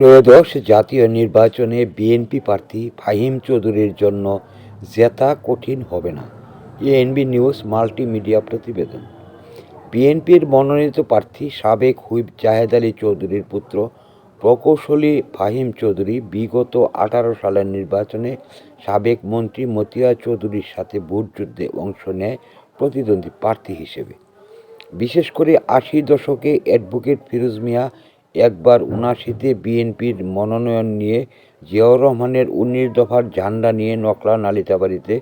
ত্রয়োদশ জাতীয় নির্বাচনে বিএনপি প্রার্থী ফাহিম চৌধুরীর জন্য জেতা কঠিন হবে না। এএনবি নিউজ মাল্টিমিডিয়া প্রতিবেদন। বিএনপির মনোনীত প্রার্থী সাবেক হুইপ জাহেদ আলী চৌধুরীর পুত্র প্রকৌশলী ফাহিম চৌধুরী বিগত আঠারো সালের নির্বাচনে সাবেক মন্ত্রী মতিয়া চৌধুরীর সাথে ভোট যুদ্ধে অংশ নেয় প্রতিদ্বন্দ্বী প্রার্থী হিসেবে। বিশেষ করে আশি দশকে অ্যাডভোকেট ফিরোজ মিয়া একবার উনাশিতে বিএনপির মনোনয়ন নিয়ে জিয়াউর রহমানের উনিশ দফার ঝান্ডা নিয়ে নকলা নালিতাবাড়িতে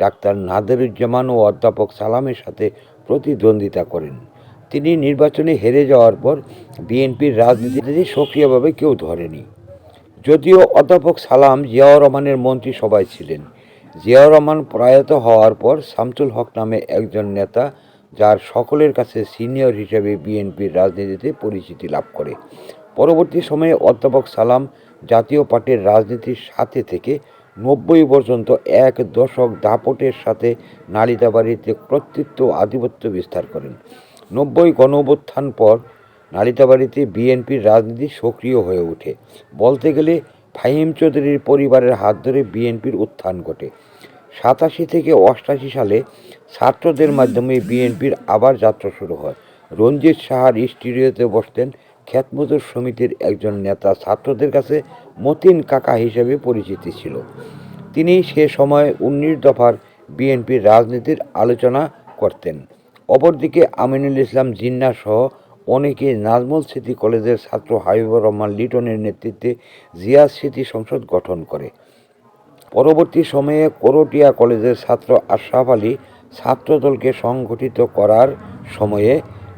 ডাক্তার নাদেরুজ্জামান ও অধ্যাপক সালামের সাথে প্রতিদ্বন্দ্বিতা করেন। তিনি নির্বাচনে হেরে যাওয়ার পর বিএনপির রাজনীতিতে সক্রিয়ভাবে কেউ ধরেনি। যদিও অধ্যাপক সালাম জিয়াউর রহমানের মন্ত্রিসভায় ছিলেন। জিয়াউর রহমান প্রয়াত হওয়ার পর শামসুল হক নামে একজন নেতা যার সকলের কাছে সিনিয়র হিসেবে বিএনপির রাজনীতিতে পরিচিতি লাভ করে। পরবর্তী সময়ে অধ্যাপক সালাম জাতীয় পার্টির রাজনীতির সাথে থেকে নব্বই পর্যন্ত এক দশক দাপটের সাথে নালিতাবাড়িতে কর্তৃত্ব আধিপত্য বিস্তার করেন। নব্বই গণঅভ্যুত্থান পর নালিতাবাড়িতে বিএনপির রাজনীতি সক্রিয় হয়ে ওঠে। বলতে গেলে ফাহিম চৌধুরীর পরিবারের হাত ধরে বিএনপির উত্থান ঘটে। সাতাশি থেকে অষ্টাশি সালে ছাত্রদের মাধ্যমে বিএনপির আবার যাত্রা শুরু হয়। রঞ্জিত সাহার স্টুডিওতে বসতেন খ্যাতমজুর সমিতির একজন নেতা। ছাত্রদের কাছে মতিন কাকা হিসেবে পরিচিতি ছিল। তিনি সে সময় উনিশ দফার বিএনপির রাজনীতির আলোচনা করতেন। অপরদিকে আমিনুল ইসলাম জিন্না সহ অনেকে নাজমুল স্মৃতি কলেজের ছাত্র হাবিবুর রহমান লিটনের নেতৃত্বে জিয়া স্মৃতি সংসদ গঠন করে। পরবর্তী সময়ে করটিয়া কলেজের ছাত্র আশরাফ আলী ছাত্রদলকে সংগঠিত করার সময়ে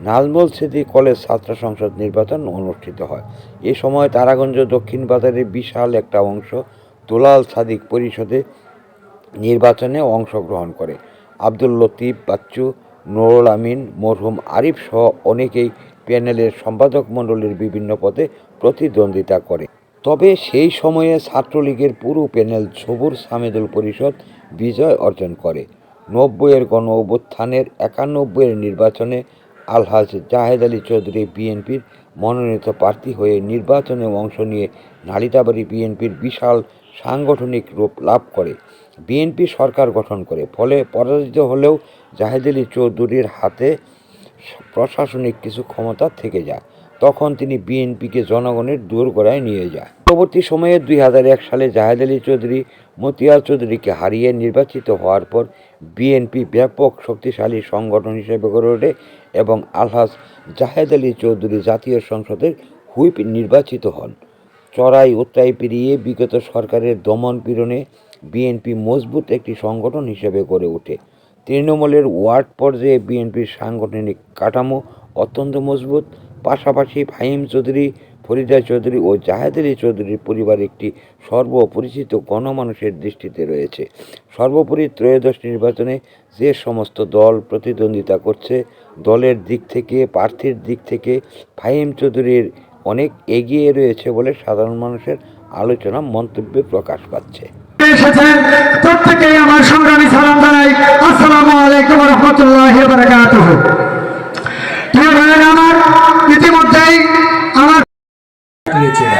নাজমুল স্মৃতি কলেজ ছাত্র সংসদ নির্বাচন অনুষ্ঠিত হয়। এ সময় তারাগঞ্জ দক্ষিণ বাজারের বিশাল একটা অংশ দুলাল সাদিক পরিষদে নির্বাচনে অংশগ্রহণ করে। আব্দুল লতিফ, বাচ্চু, নুরুল আমিন, মরহুম আরিফ সহ অনেকেই প্যানেলের সম্পাদক মণ্ডলীর বিভিন্ন পদে প্রতিদ্বন্দ্বিতা করে। তবে সেই সময়ে ছাত্রলীগের পুরো প্যানেল সবুর সামেদুল পরিষদ বিজয় অর্জন করে। নব্বইয়ের গণ অভ্যুত্থানের একানব্বইয়ের নির্বাচনে আলহাজ জাহেদ আলী চৌধুরী বিএনপির মনোনীত প্রার্থী হয়ে নির্বাচনে অংশ নিয়ে নালিতাবাড়ি বিএনপির বিশাল সাংগঠনিক রূপ লাভ করে। বিএনপি সরকার গঠন করে, ফলে পরাজিত হলেও জাহেদ আলী চৌধুরীর হাতে প্রশাসনিক কিছু ক্ষমতা থেকে যায়। তখন তিনি বিএনপিকে জনগণের দোরগোড়ায় নিয়ে যায়। পরবর্তী সময়ে দুই হাজার এক সালে জাহেদ আলী চৌধুরী মতিয়ার চৌধুরীকে হারিয়ে নির্বাচিত হওয়ার পর বিএনপি ব্যাপক শক্তিশালী সংগঠন হিসেবে গড়ে ওঠে এবং আলহাজ জাহেদ আলী চৌধুরী জাতীয় সংসদের হুইপ নির্বাচিত হন। চড়াই উত্তরাই পেরিয়ে বিগত সরকারের দমন পীড়নে বিএনপি মজবুত একটি সংগঠন হিসেবে গড়ে ওঠে। তৃণমূলের ওয়ার্ড পর্যায়ে বিএনপির সাংগঠনিক কাঠামো অত্যন্ত মজবুত। পাশাপাশি ফাহিম চৌধুরী, ফরিদা চৌধুরী ও জাহেদ আলী চৌধুরীর পরিবার একটি সর্বপরিচিত গণমানুষের দৃষ্টিতে রয়েছে। সর্বোপরি ত্রয়োদশ নির্বাচনে যে সমস্ত দল প্রতিদ্বন্দ্বিতা করছে, দলের দিক থেকে, প্রার্থীর দিক থেকে ফাহিম চৌধুরীর অনেক এগিয়ে রয়েছে বলে সাধারণ মানুষের আলোচনা, মন্তব্যে প্রকাশ পাচ্ছে। আমার সংগ্রামী সালাম জানাই। আসসালামু আলাইকুম রহমতুল্লাহ বারাকাতুহ প্রিয় ভাইয়েরা আমার ইতিমধ্যেই আমার দিয়েছেন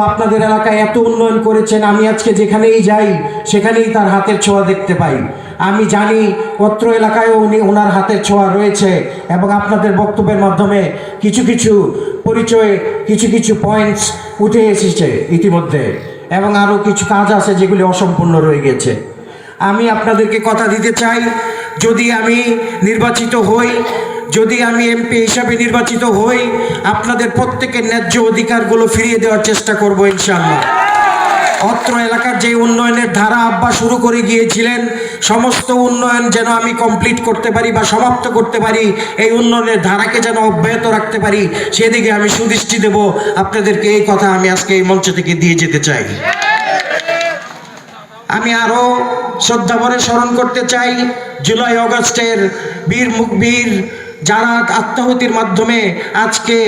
হয়তো আপনাদের এলাকায় এত উন্নয়ন করেছেন, আমি আজকে যেখানেই যাই, সেখানেই তার হাতের ছোঁয়া দেখতে পাই। আমি জানি অত্র এলাকায়ও উনি ওনার হাতের ছোঁয়া রয়েছে এবং আপনাদের বক্তব্যের মাধ্যমে কিছু কিছু পরিচয়, কিছু কিছু পয়েন্টস উঠে এসেছে ইতিমধ্যে এবং আরও কিছু কাজ আছে যেগুলি অসম্পূর্ণ রয়ে গেছে। আমি আপনাদেরকে কথা দিতে চাই, যদি আমি নির্বাচিত হই যদি আমি এমপি হিসাবে নির্বাচিত হই, আপনাদের প্রত্যেকের ন্যায্য অধিকারগুলো ফিরিয়ে দেওয়ার চেষ্টা করব ইনশাআল্লাহ। অত্র এলাকার যে উন্নয়নের ধারা আব্বা শুরু করে গিয়েছিলেন, সমস্ত উন্নয়ন যেন আমি কমপ্লিট করতে পারি বা সমাপ্ত করতে পারি, এই উন্নয়নের ধারাকে যেন অব্যাহত রাখতে পারি, সেদিকে আমি সুদৃষ্টি দেব। আপনাদেরকে এই কথা আমি আজকে এই মঞ্চ থেকে দিয়ে যেতে চাই। আমি আরও শ্রদ্ধাভরে স্মরণ করতে চাই, জুলাই অগস্টের বীর মুখবীর যারা আত্মাহুতির মাধ্যমে আজকে,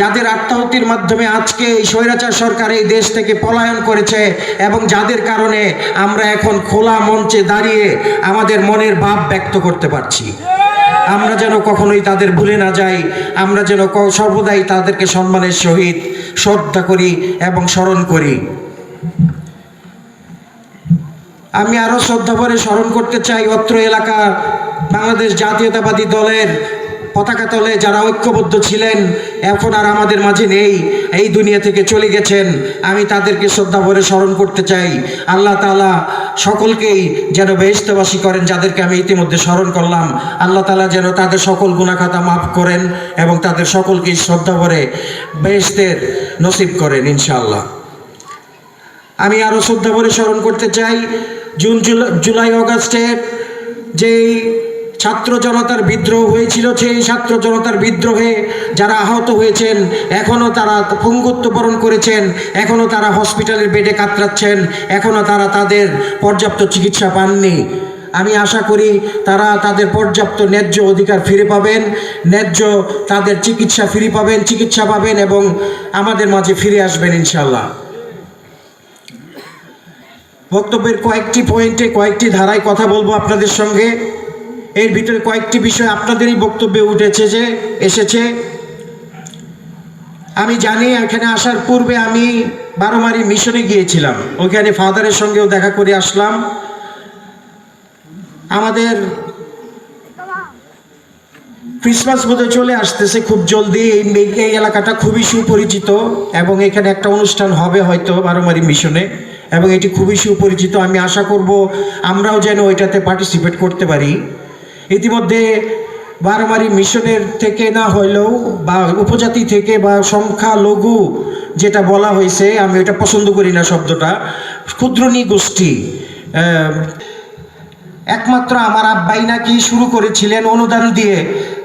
যাদের আত্মাহুতির মাধ্যমে আজকে এই স্বৈরাচার সরকার এই দেশ থেকে পলায়ন করেছে এবং যাদের কারণে আমরা এখন খোলা মঞ্চে দাঁড়িয়ে আমাদের মনের ভাব ব্যক্ত করতে পারছি। আমরা যেন কখনোই তাদের ভুলে না যাই, আমরা যেন সর্বদাই তাদেরকে সম্মানের সহিত শ্রদ্ধা করি এবং স্মরণ করি। আমি আরও শ্রদ্ধা ভরে স্মরণ করতে চাই অত্র এলাকা, বাংলাদেশ জাতীয়তাবাদী দলের পতাকা তলে যারা ঐক্যবদ্ধ ছিলেন, এখন আর আমাদের মাঝে নেই। এই দুনিয়া থেকে চলে গেছেন। আমি তাদেরকে শ্রদ্ধা ভরে স্মরণ করতে চাই। আল্লাহ তালা সকলকেই যেন বেহেস্তবাসী করেন, যাদেরকে আমি ইতিমধ্যে স্মরণ করলাম। আল্লাহ তালা যেন তাদের সকল গুণাখাতা মাফ করেন এবং তাদের সকলকেই শ্রদ্ধা ভরে বেহেস্তের নসিব করেন, ইনশাআল্লাহ। আমি আরও শ্রদ্ধা ভরে স্মরণ করতে চাই, জুন, জুলাই অগাস্টের যেই ছাত্র জনতার বিদ্রোহ হয়েছিল, সেই ছাত্র জনতার বিদ্রোহে যারা আহত হয়েছেন এখনও তারা পঙ্গুত্ব বরণ করেছেন এখনও তারা হসপিটালের বেডে কাতরাচ্ছেন এখনও তারা তাদের পর্যাপ্ত চিকিৎসা পাননি। আমি আশা করি তারা তাদের পর্যাপ্ত ন্যায্য অধিকার ফিরে পাবেন, ন্যায্য তাদের চিকিৎসা ফিরে পাবেন, চিকিৎসা পাবেন এবং আমাদের মাঝে ফিরে আসবেন ইনশাল্লাহ বক্তব্যের কয়েকটি পয়েন্টে কয়েকটি ধারায় কথা বলব আপনাদের সঙ্গে। এর ভিতরে কয়েকটি বিষয় আপনাদেরই বক্তব্যে উঠেছে যে, এসেছে। আমি জানি এখানে আসার পূর্বে আমি বারোমারি মিশনে গিয়েছিলাম। ওইখানে ফাদারের সঙ্গেও দেখা করে আসলাম। আমাদের ক্রিসমাস বোধহয় চলে আসতেছে খুব জলদি। এই এই এলাকাটা খুবই সুপরিচিত এবং এখানে একটা অনুষ্ঠান হবে হয়তো বারোমারি মিশনে এবং এটি খুবই সুপরিচিত। আমি আশা করব আমরাও যেন ওইটাতে পার্টিসিপেট করতে পারি। ইতিমধ্যে বারোমারি মিশনের থেকে না হইলেও বা উপজাতি থেকে বা সংখ্যালঘু যেটা বলা হয়েছে, আমি এটা পছন্দ করি না শব্দটা, ক্ষুদ্রনী গোষ্ঠী একমাত্র আমার আব্বাই নাকি শুরু করেছিলেন অনুদান দিয়ে,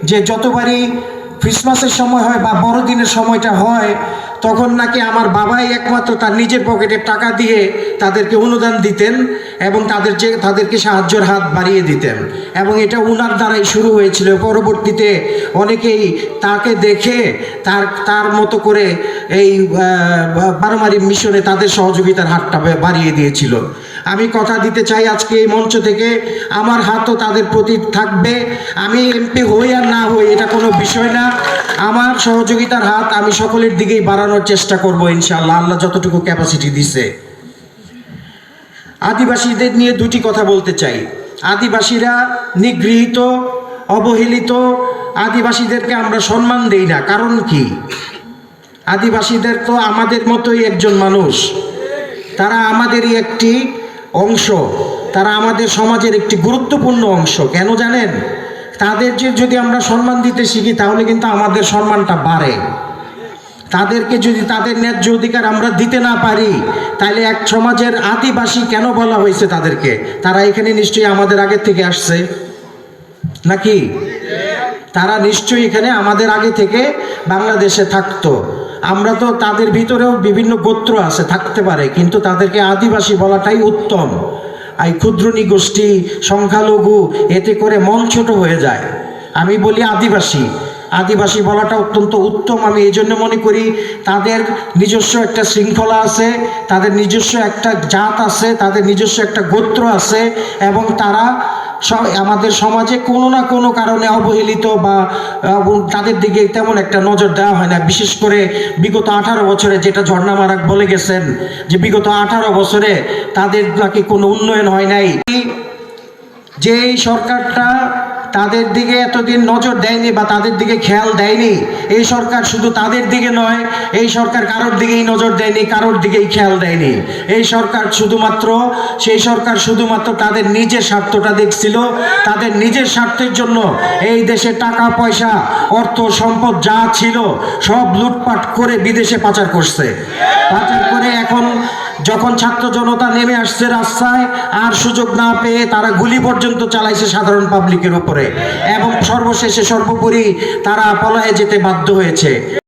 যে যতবারই ক্রিসমাসের সময় হয় বা বড়দিনের সময়টা হয় তখন নাকি আমার বাবাই একমাত্র তার নিজের পকেটের টাকা দিয়ে তাদেরকে অনুদান দিতেন এবং তাদের যে তাদেরকে সাহায্যের হাত বাড়িয়ে দিতেন। এবং এটা উনার দ্বারাই শুরু হয়েছিল। পরবর্তীতে অনেকেই তাকে দেখে তার তার মতো করে এই পারমারিক বারোমারি মিশনে তাদের সহযোগিতার হাতটা বাড়িয়ে দিয়েছিল। আমি কথা দিতে চাই আজকে এই মঞ্চ থেকে। আমার হাতও তাদের প্রতি থাকবে। আমি এমপি হই আর না হই, এটা কোনো বিষয় না। আমার সহযোগিতার হাত আমি সকলের দিকেই বাড়ানোর চেষ্টা করব ইনশাআল্লাহ। আল্লাহ যতটুকু ক্যাপাসিটি দিছে। আদিবাসীদের নিয়ে দুটি কথা বলতে চাই। আদিবাসীরা নিগৃহীত, অবহেলিত, আদিবাসীদেরকে আমরা সম্মান দেই না। কারণ কি? আদিবাসীদের তো আমাদের মতোই একজন মানুষ। তারা আমাদেরই একটি অংশ। তারা আমাদের সমাজের একটি গুরুত্বপূর্ণ অংশ। কেন জানেন? তাদের যে যদি আমরা সম্মান দিতে শিখি, তাহলে কিন্তু আমাদের সম্মানটা বাড়ে। তাদেরকে যদি তাদের ন্যায্য অধিকার আমরা দিতে না পারি, তাহলে এক সমাজের আদিবাসী কেন বলা হয়েছে তাদেরকে? তারা এখানে নিশ্চয়ই আমাদের আগের থেকে আসছে। নাকি? তারা নিশ্চয়ই এখানে আমাদের আগে থেকে বাংলাদেশে থাকতো। আমরা তো তাদের ভিতরেও বিভিন্ন গোত্র আছে, থাকতে পারে, কিন্তু তাদেরকে আদিবাসী বলাটাই উত্তম। এই ক্ষুদ্রনী গোষ্ঠী, সংখ্যালঘু, এতে করে মন ছোট হয়ে যায়। আমি বলি আদিবাসী। আদিবাসী বলাটা অত্যন্ত উত্তম, আমি এই জন্য মনে করি তাদের নিজস্ব একটা শৃঙ্খলা আছে, তাদের নিজস্ব একটা জাত আছে, তাদের নিজস্ব একটা গোত্র আছে, এবং তারা আমাদের সমাজে কোনো না কোনো কারণে অবহেলিত বা তাদের দিকে তেমন একটা নজর দেওয়া হয় না। বিশেষ করে বিগত আঠারো বছরে যেটা ঝর্ণা মারাক বলে গেছেন, যে বিগত আঠারো বছরে তাদের নাকি কোনো উন্নয়ন হয় নাই। যে এই সরকারটা তাদের দিকে এতদিন নজর দেয়নি বা তাদের দিকে খেয়াল দেয়নি। এই সরকার শুধু তাদের দিকে নয়, এই সরকার কারোর দিকেই নজর দেয়নি, কারোর দিকেই খেয়াল দেয়নি। এই সরকার শুধুমাত্র, সেই সরকার শুধুমাত্র তাদের নিজের স্বার্থটা দেখছিল। তাদের নিজের স্বার্থের জন্য এই দেশে টাকা, পয়সা, অর্থ, সম্পদ যা ছিল সব লুটপাট করে বিদেশে পাচার করছে। পাচার করে এখন যখন ছাত্র জনতা নেমে আসছে রাস্তায়, আর সুযোগ না পেয়ে তারা গুলি পর্যন্ত চালাইছে সাধারণ পাবলিকের উপরে। এবং সর্বশেষে সর্বোপরি তারা পলায়ে যেতে বাধ্য হয়েছে।